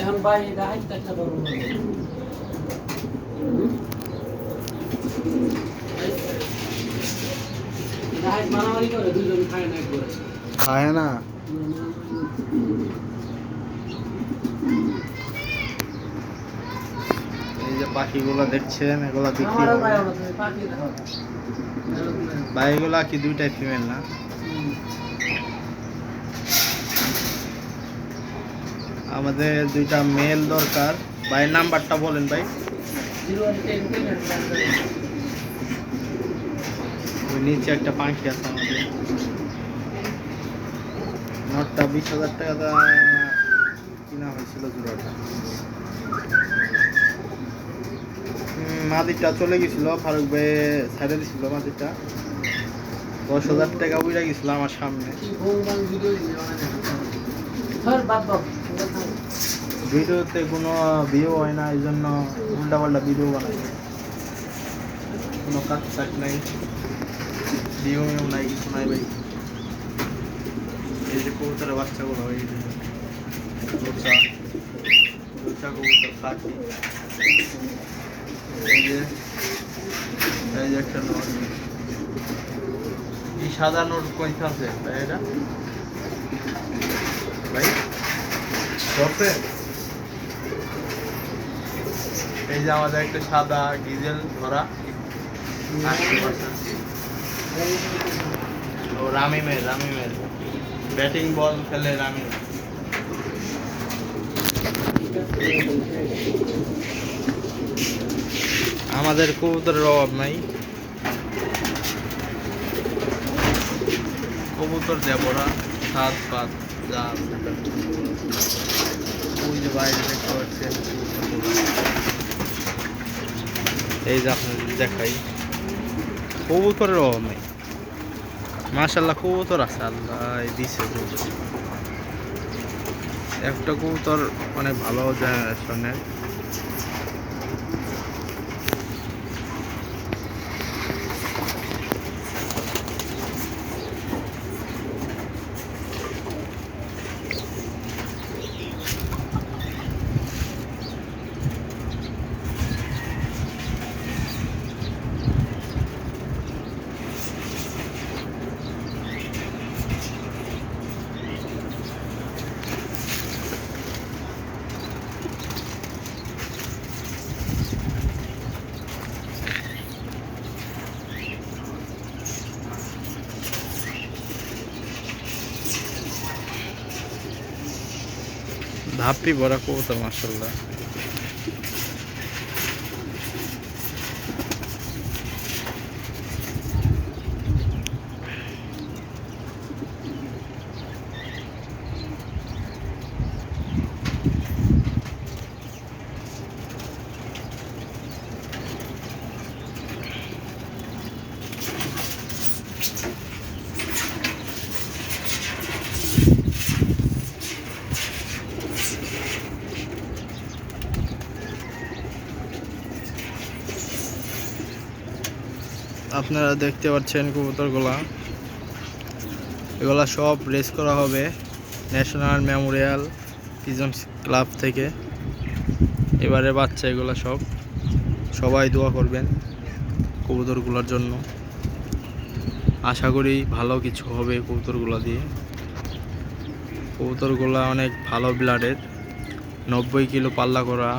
এখন বাইরে গাহাই একটা বড় গাহাই মারামারি করে দুজন খায় না একবারে। খায় না। এই যে পাখিগুলো দেখছেন এগুলা বিক্রি হবে ভাই এগুলা কি দুইটাই ফিমেল না? আমাদের দুইটা মেল দরকার। ভাই নাম্বারটা বলেন ভাই। নিচে একটা পাখি আছে আমাদের। নটটা বিশ হাজার টাকা কিনা হয়েছিল জোড়াটা। হুম, মাদিরটা চলে গেছিল ফারুক ভাই ছাড়ে দিছিল মাদিরটা। দশ হাজার টাকা উড়ে গেছিল আমার সামনে। ভিডিওতে কোনো ভিউ হয় না এই জন্য উল্টা পাল্টা ভিডিও বানাই। কোনো কাজ কাজ নাই ভিউ নাই, কিছু নাই ভাই। এই যে কবুতরের বাচ্চাগুলো, এই যে এই যে এই যে একটা নোট সাদা নোট কইতে আছে ভাই, এটা? ভাই এই যে আমাদের একটা সাদা ডিজেল ধরা। ও, রামিমের রামিমের। ব্যাটিং বল খেলে রামি আমাদের কবুতরের অভাব নাই। কবুতর দেবরা, সাত পাত, যা ওই যে বাইরে দেখতে পাচ্ছেন। এই যে আপনাদের দেখাই। কবুতরের অভাব নেই। মাশাল্লাহ কবুতর আছে, আল্লাহ দিছে একটা কবুতর অনেক ভালো জেনারেশনের ধাপি ভরা কবুতর মাশাল্লাহ আপনারা দেখতে পাচ্ছেন কবুতরগুলা। এগুলা সব রেস করা হবে ন্যাশনাল মেমোরিয়াল পিজন ক্লাব থেকে। এবারে বাচ্চা এগুলা সব। সবাই দোয়া করবেন কবুতরগুলোর জন্য। আশা করি ভালো কিছু হবে কবুতরগুলো দিয়ে। কবুতরগুলা অনেক ভালো ব্লাডের নব্বই কিলো পাল্লা করা।